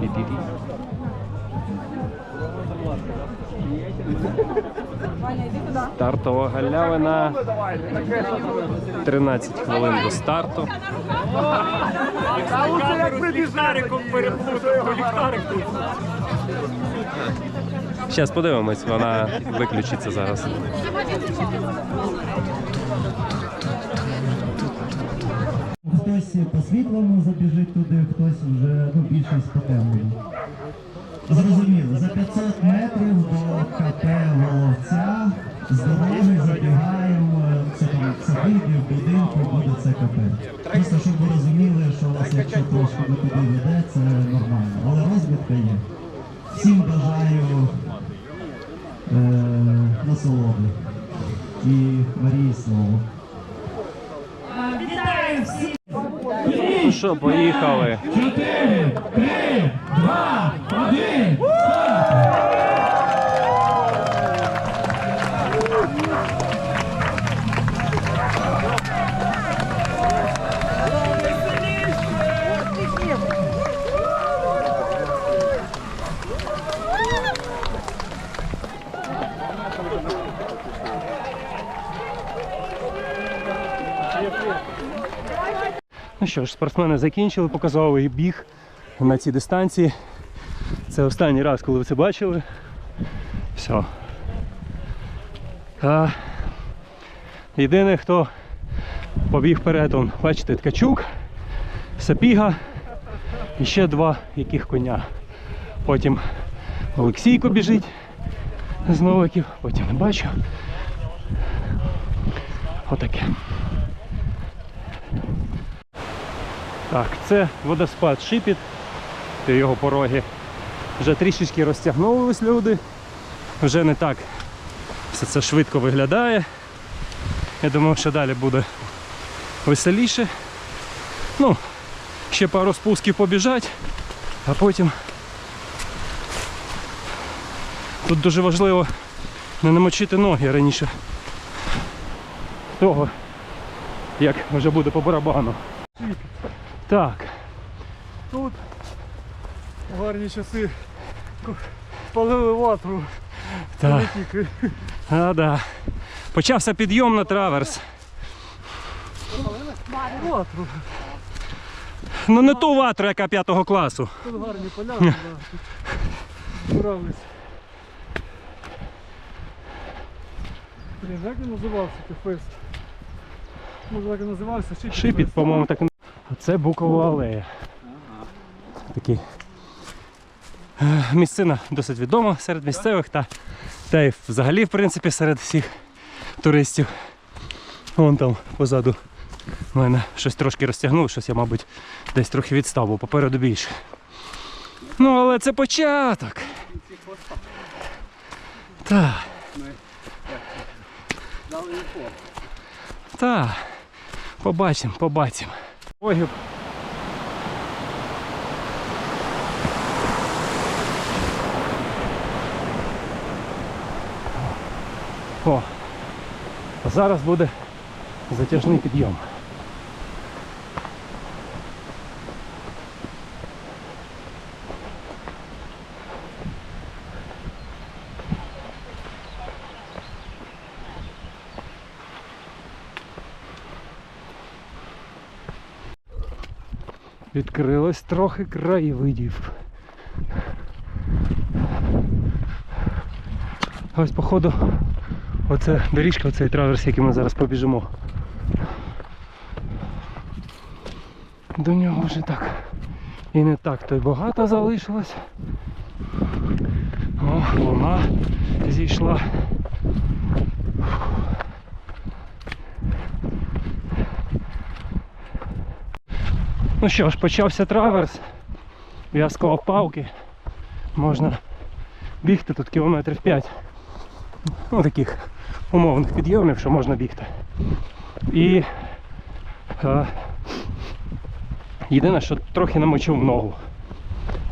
Ді-ді-ді. Стартова галявина. 13 хвилин до старту. Зараз подивимось, вона виключиться зараз. Хтось по світлому забіжить туди, хтось вже ну, більшість по темному. Зрозуміло, за 500 метрів до КП Воловця з дороги забігаємо, це там садибів, будинку, буде це КП. Просто щоб ви розуміли, що вас якщо трошки не туди веде, це нормально. Але розвідка є. Всім бажаю е, насолоди. І Марії слово. Що, поїхали. Чотири, три, два, один. Ну що ж, спортсмени закінчили показовий біг на цій дистанції. Це останній раз, коли ви це бачили. Все. А, єдине, хто побіг вперед, он, бачите, Ткачук, Сапіга і ще два яких коня. Потім Олексійко біжить з новиків, потім не бачу. Отаке. Так, це водоспад Шипіт, це його пороги. Вже трішечки розтягнулись люди. Вже не так все це швидко виглядає. Я думаю, що далі буде веселіше. Ну, ще пару спусків побіжать, а потім тут дуже важливо не намочити ноги раніше того, як вже буде по барабану. Так, Тут гарні часи. Палили ватру. так. А, да. Почався підйом на траверс. Ватру. Ну не ту ватру, яка п'ятого класу. Тут гарні поля. да, Збирались. Блін, як він називався той фест? Може так і називався? Шипіт, по-моєму, так. А це Букова алея. Такий. е, Місцина досить відома серед місцевих та, та й взагалі, в принципі, серед всіх туристів. Вон там позаду в мене щось трошки розтягнув, щось я, мабуть, десь трохи відстав, бо попереду більше. Ну, але це початок. Так. Так. Побачимо, побачимо. Ой, О, зараз буде затяжний підйом. Відкрилось трохи краєвидів. Ось походу оце доріжка, оцей траверс, який ми зараз побіжимо. До нього вже так і не так то й багато залишилось. О, луна зійшла. Ну що ж, почався траверс. Я склав палки. Можна бігти тут кілометрів 5. Ну таких умовних підйомів, що можна бігти. І е, єдине, що трохи намочив ногу.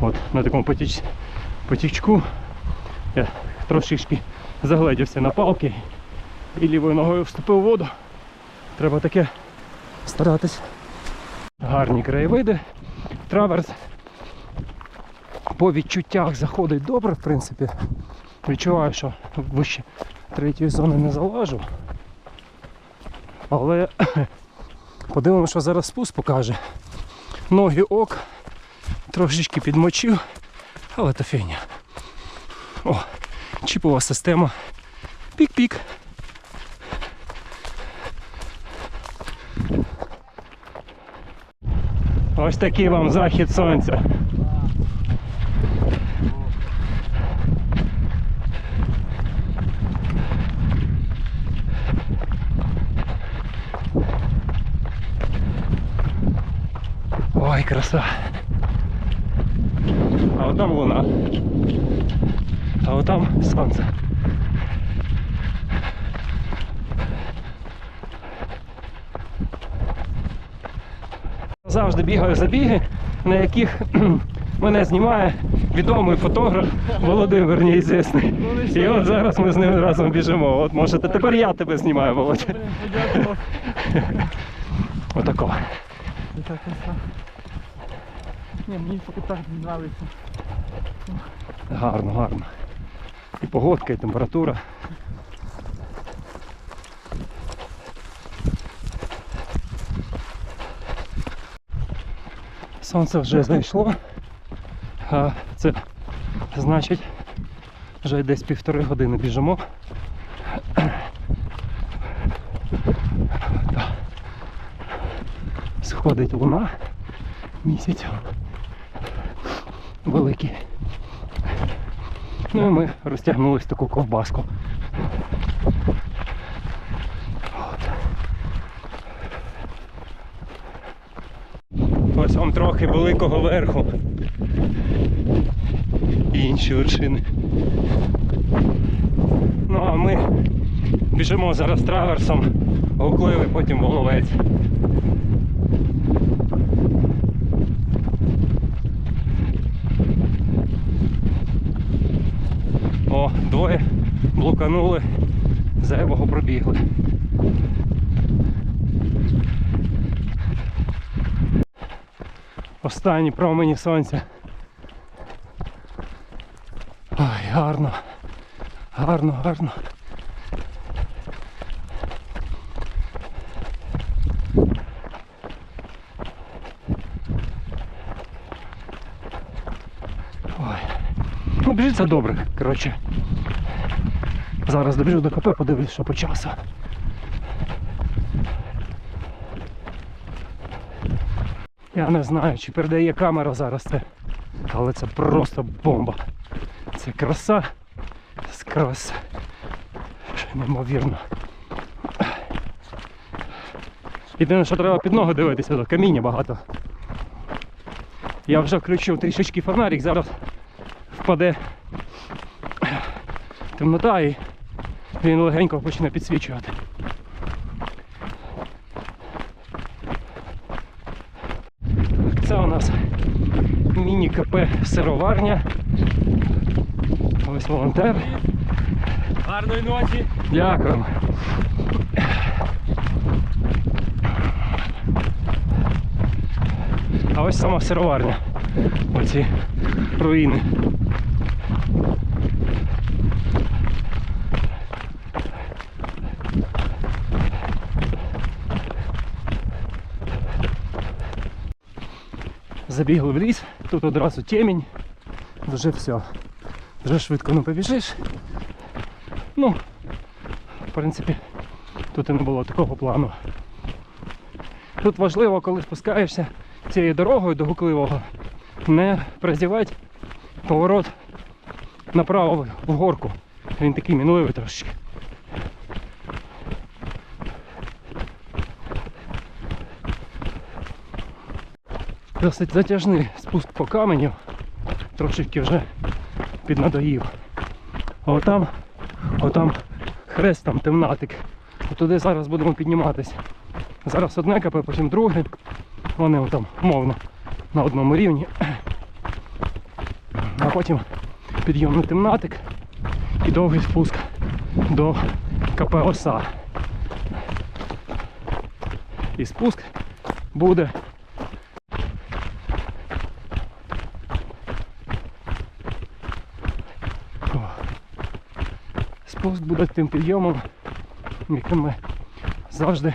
От на такому потіч, потічку я трошечки загледівся на палки і лівою ногою вступив у воду. Треба таке старатись. Гарні краєвиди, траверс. по відчуттях заходить добре, в принципі. Відчуваю, що вище третьої зони не залажу. Але подивимося, що зараз спуск покаже. Ноги ок, трошечки підмочив, але то фігня. О, чіпова система. Пік-пік. Ось такий вам захід сонця. Ой, краса. А от там луна. А от там сонце. Завжди бігаю забіги, на яких мене знімає відомий фотограф Володимир Неізвісний. І от зараз ми з ним разом біжимо. От може тепер я тебе знімаю, Володя. Блін. Отако. Це так краса. Ні, мені поки так подобається. Гарно, гарно. І погодка, і температура. Сонце вже зайшло. А це значить, вже десь півтори години біжимо. Сходить луна, місяць великий. Ну і ми розтягнулись в таку ковбаску. От. Трохи великого верху. І інші вершини. Ну а ми біжимо зараз траверсом, гукливий, потім воловець. О, двоє блуканули, зайвого пробігли. Останні промені сонця. Ой, гарно. Гарно, гарно. Ну, біжиться добре, коротше. Зараз добіжу до КП, подивлюсь, що по часу. Я не знаю, чи передає камера зараз це, але це просто бомба. Це краса з крас. Що Неймовірно. Єдине, що треба під ноги дивитися, то каміння багато. Я вже включив трішечки фонарик, зараз впаде темнота і він легенько почне підсвічувати. Це у нас міні-КП сироварня. Ось волонтер. Гарної ночі. Дякуємо. А ось сама сироварня. Оці руїни. Забігли в ліс, тут одразу темінь, вже все. Вже швидко не побіжиш. Ну, в принципі, тут і не було такого плану. Тут важливо, коли спускаєшся цією дорогою до гукливого, не прозівати поворот направо в горку. Він такий мінливий трошечки. Досить затяжний спуск по каменю, трошечки вже піднадоїв. А отам, отам хрест, там темнатик. Туди зараз будемо підніматися. Зараз одне КП, потім друге. Вони там мовно на одному рівні. А потім підйомний темнатик і довгий спуск до КП Оса. І спуск буде спуск буде тим підйомом, яким ми завжди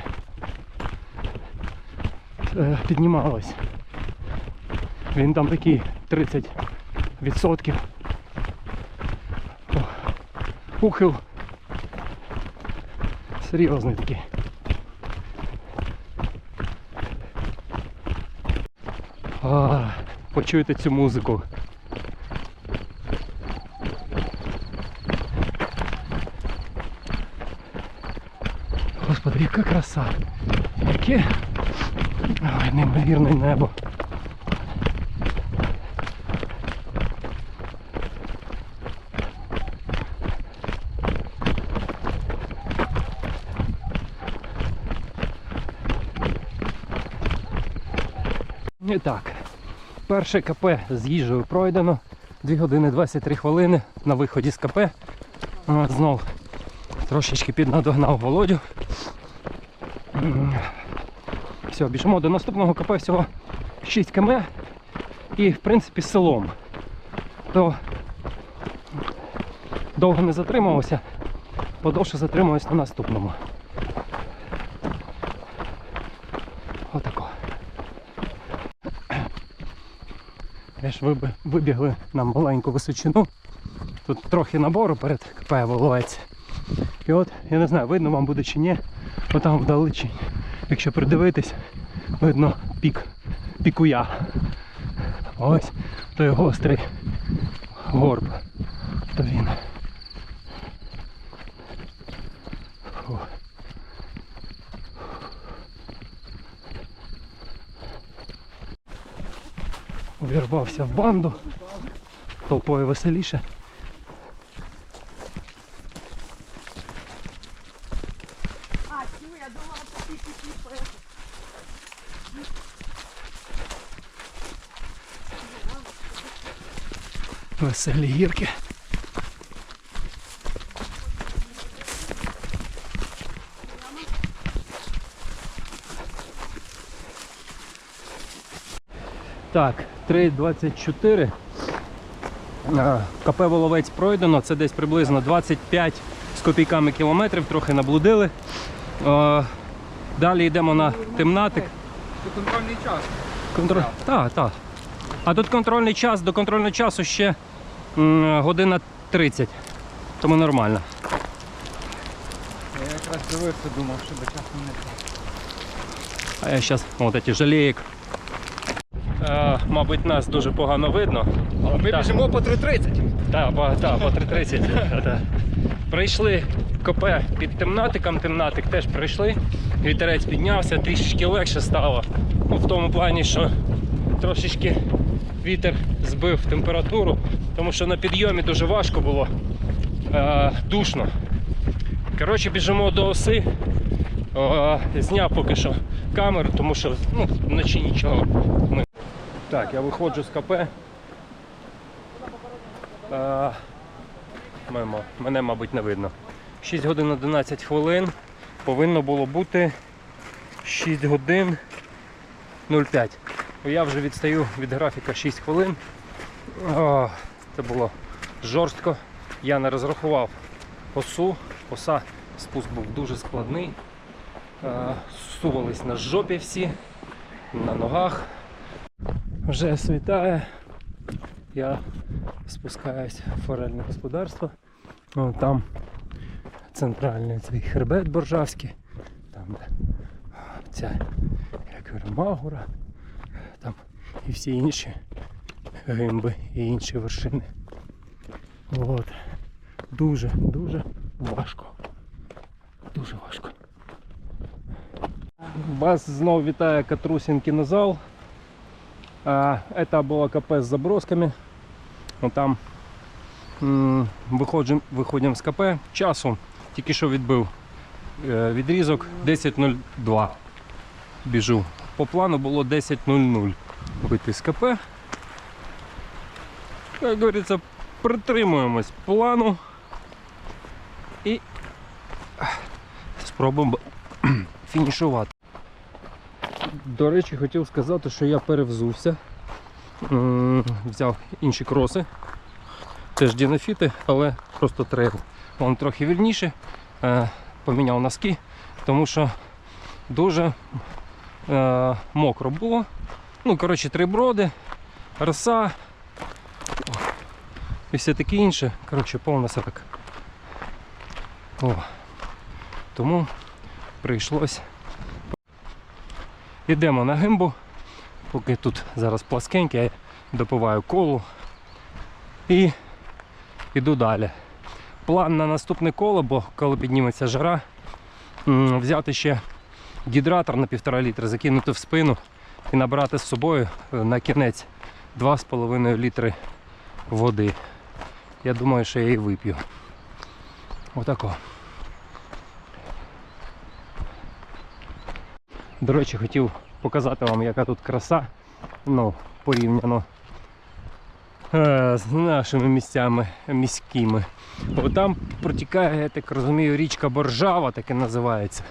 е, піднімались. Він там такий 30%. О, Ухил. Серйозний такий. А, почуйте цю музику. Яка краса! Яке Ой, неймовірне небо. І так, перше КП з їжею пройдено. 2 години 23 хвилини на виході з КП. От, знов трошечки піднадогнав Володю. Все, біжимо до наступного КП всього 6 км і в принципі селом. То довго не затримався, подовше затримуюсь на наступному. Отако. Теж виби- вибігли на маленьку височину. Тут трохи набору перед КП Воловець. І от, я не знаю, видно вам буде чи ні, отам вдалечінь. Якщо придивитись, видно пік, пікуя. Ось той гострий горб. То він. Фу. Увірвався в банду. Толпою веселіше. А, чую, я думала, це тільки типу. Веселі гірки. Так, 3.24. А, КП Воловець пройдено, це десь приблизно 25 з копійками кілометрів, трохи наблудили. Далі йдемо на темнатик. Це контрольний час. Контроль... Так, так. А тут контрольний час, до контрольного часу ще година 30. Тому нормально. Я якраз дивився, думав, що до часу не А я зараз от ці жалієк. Е, мабуть, нас дуже погано видно. Ми Так. біжимо по 3.30. Так, по, та, по 3.30. Прийшли КП під темнатиком, темнатик теж прийшли. Вітерець піднявся, трішечки легше стало. Ну, в тому плані, що трошечки вітер збив температуру, тому що на підйомі дуже важко було. Е, душно. Коротше, біжимо до оси. Е, зняв поки що камеру, тому що ну, вночі нічого. Ми... Так, я виходжу з КП. Е. Мене, мабуть, не видно. 6 годин 11 хвилин. Повинно було бути 6 годин 05. Бо Я вже відстаю від графіка 6 хвилин. О, це було жорстко. Я не розрахував осу. Оса спуск був дуже складний. Е, Сувались на жопі всі, на ногах. Вже світає. Я спускаюсь в форельне господарство. О, там центральний цей хребет Боржавський, там де ця як говорю, Магура, і всі інші гимби і інші вершини. От. Дуже, дуже важко. Дуже важко. Вас знову вітає Катрусін кінозал. Это было КП с забросками. Там м, виходимо з КП. Часу тільки що відбив е, відрізок 10.02. Біжу. По плану було 10.00 вийти з КП. Як говориться, притримуємось плану і спробуємо фінішувати. До речі, хотів сказати, що я перевзувся. Взяв інші кроси. Теж дінофіти, але просто трейл. вон трохи вільніше, е, поміняв носки, тому що дуже е, мокро було. Ну, коротше, три броди, роса і все таке інше. Коротше, повна сапик. О. Тому прийшлось. Йдемо на гимбу, поки тут зараз пласкеньке, я допиваю колу і йду далі. План на наступне коло, бо коли підніметься жара, взяти ще гідратор на півтора літра, закинути в спину і набрати з собою е, на кінець 2,5 літри води. Я думаю, що я її вип'ю. Отако. До речі, хотів показати вам, яка тут краса. Ну, порівняно е, з нашими місцями міськими. Бо там протікає, я так розумію, річка Боржава, так і називається.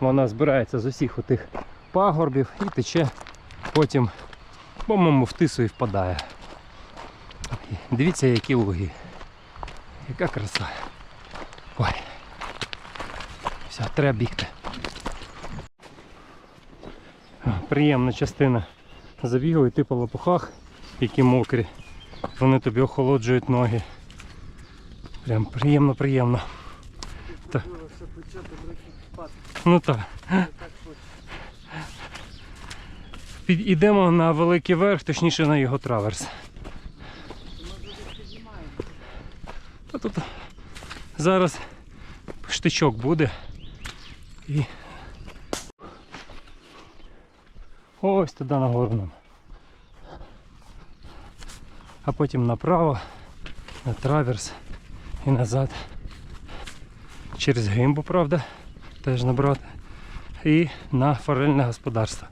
Вона збирається з усіх отих пагорбів і тече потім, по-моєму, в тису і впадає. Дивіться, які луги. Яка краса. Ой. Все, треба бігти. Приємна частина забігу йти по лопухах, які мокрі. Вони тобі охолоджують ноги. Прям приємно, приємно. Ну так. Під, ідемо на великий верх, точніше на його траверс. Та тут зараз штичок буде. І ось туди нагору нам. А потім направо, на траверс і назад. Через гимбу, правда, теж набрати. І на форельне господарство.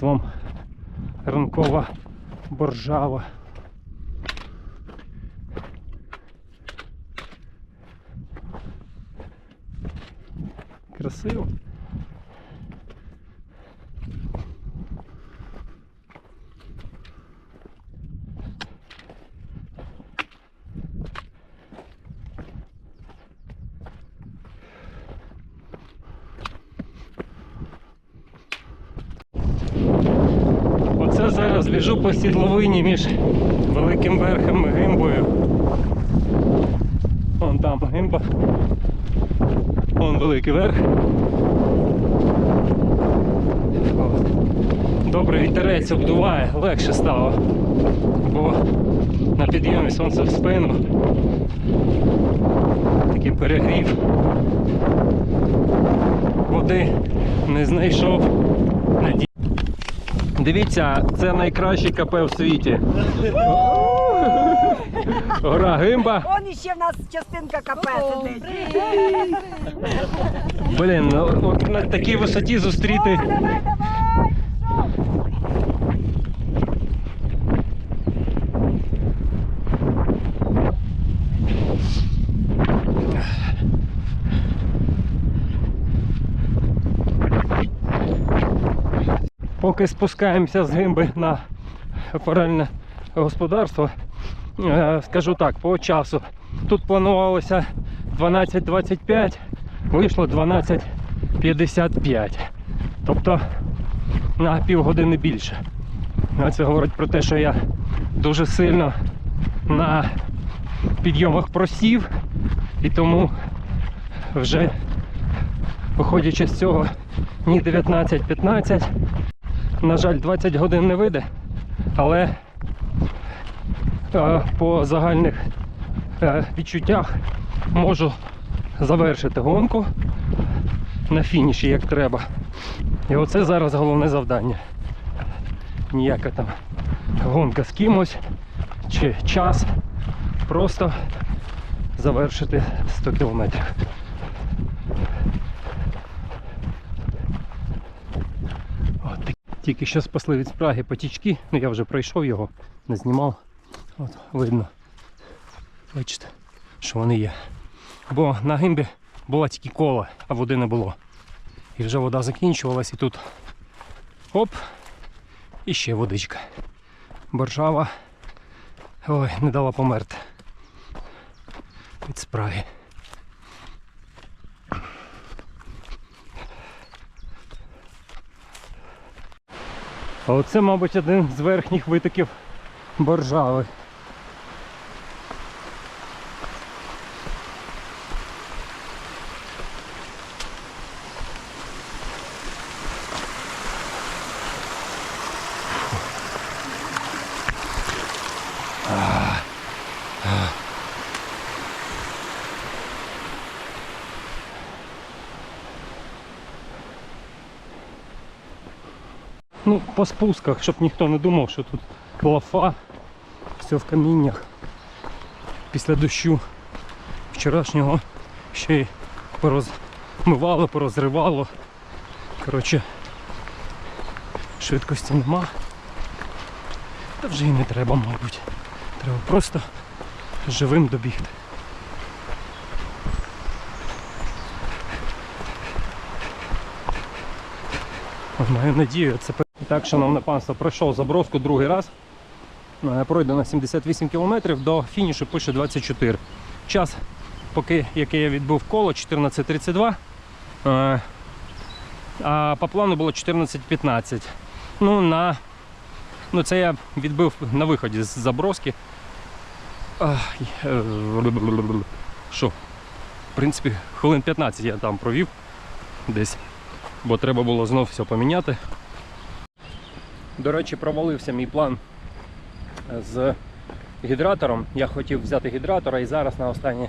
От вам ранкова боржава. Красиво. Оце зараз біжу по сідловині між великим верхом і гимбою. Вон там гимба. Вон великий верх. Добре вітерець обдуває, легше стало. Бо на підйомі сонце в спину. Такий перегрів. Води не знайшов. Дивіться, це найкращий КП в світі. Гора Гимба. Он ще в нас частинка КП сидить. Блін, ну от на такій висоті зустріти. Давай, давай! Поки спускаємося з гимби на форельне господарство, е, скажу так, по часу. Тут планувалося 12.25, вийшло 12.55. Тобто на півгодини більше. Це говорить про те, що я дуже сильно на підйомах просів і тому вже виходячи з цього ні 19-15 на жаль, 20 годин не вийде, але е, по загальних е, відчуттях можу завершити гонку на фініші як треба. І оце зараз головне завдання. Ніяка там гонка з кимось чи час. Просто завершити 100 кілометрів. От так- тільки що спасли від спраги потічки, ну я вже пройшов його, не знімав. От видно. Бачите, що вони є. Бо на гимбі була тільки кола, а води не було. І вже вода закінчувалась, і тут оп, і ще водичка. Боржава ой, не дала померти від спраги. Оце, мабуть, один з верхніх витоків боржави. Ну, по спусках, щоб ніхто не думав, що тут лафа, все в каміннях. Після дощу вчорашнього ще й порозмивало, порозривало. Коротше, швидкості нема. Та вже і не треба, мабуть. Треба просто живим добігти. Маю надію, це так, шановне панство, пройшов заброску другий раз. Е, Пройдено 78 кілометрів, до фінішу пише 24. Час, поки який я відбув коло, 14.32. Е, А по плану було 14.15. Ну, на... ну, це я відбив на виході з заброски. Е, Що? В принципі, хвилин 15 я там провів десь бо треба було знов все поміняти. До речі, провалився мій план з гідратором. Я хотів взяти гідратора і зараз на останнє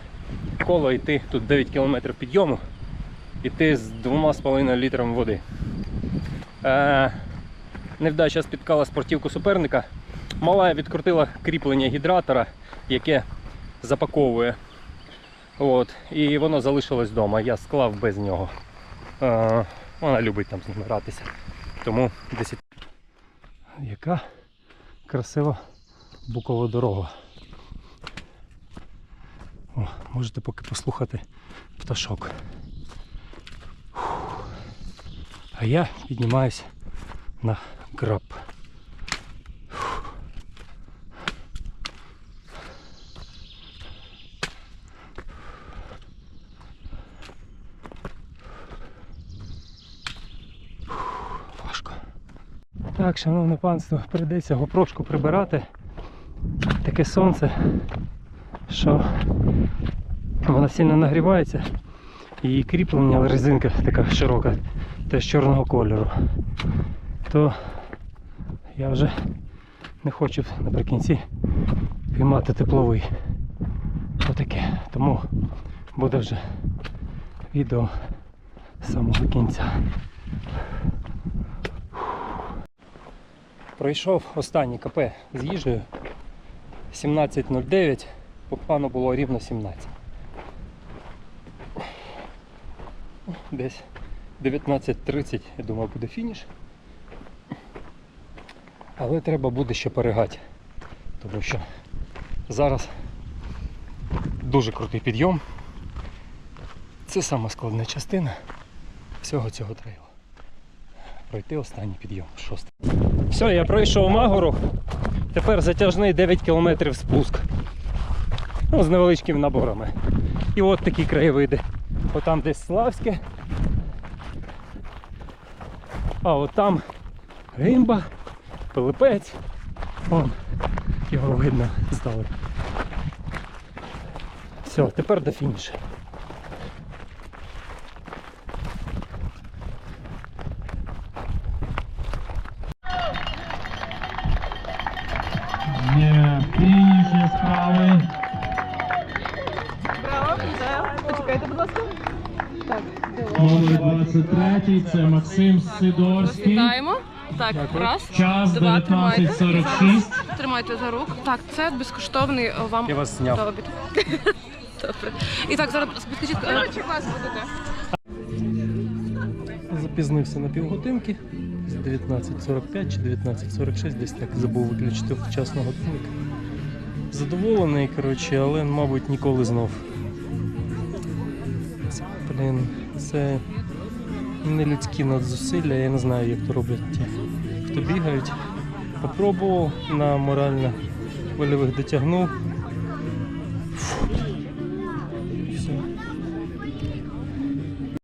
коло йти тут 9 км підйому, йти з 2,5 літрами води. Е, невдача спіткала спортівку суперника. Мала відкрутила кріплення гідратора, яке запаковує. От, і воно залишилось вдома. Я склав без нього. Е, вона любить там з ними гратися. Тому 10. Яка красива букова дорога. О, можете поки послухати пташок. Фух. А я піднімаюсь на граб. Фух. Важко. Так, шановне панство, прийдеться гопрошку прибирати. Таке сонце, що вона сильно нагрівається. І кріплення резинка така широка, теж чорного кольору. То я вже не хочу наприкінці піймати тепловий. Отаке. Тому буде вже відео з самого кінця. Пройшов останній КП з їжею 17.09, по плану було рівно 17. Десь 19.30, я думаю, буде фініш. Але треба буде ще перегати, тому що зараз дуже крутий підйом. Це сама складна частина всього цього трейлу. Пройти останній підйом, шостий. Все, я пройшов Магору. Тепер затяжний 9 кілометрів спуск. Ну, з невеличкими наборами. І от такі краєвиди. Отам десь Славське. А от там Римба, Пилипець. Вон, його видно здалека. Все, тепер до фінішу. Вітаю. Почекайте, будь ласка. Так, Номер 23 це Максим Сидорський. Вітаємо. Так, раз, Час два, тримайте. 19.46. Тримайте за руку. Так, це безкоштовний е, вам Я вас зняв. обід. Добре. І так, зараз підкажіть. е, клас будете? Запізнився на півгодинки з 19.45 чи 19.46, десь так забув виключити вчасно годинник. Задоволений, коротше, але, мабуть, ніколи знов. Блін, це не людські надзусилля, я не знаю, як то роблять ті, хто бігають. Попробував на морально вольових дотягнув.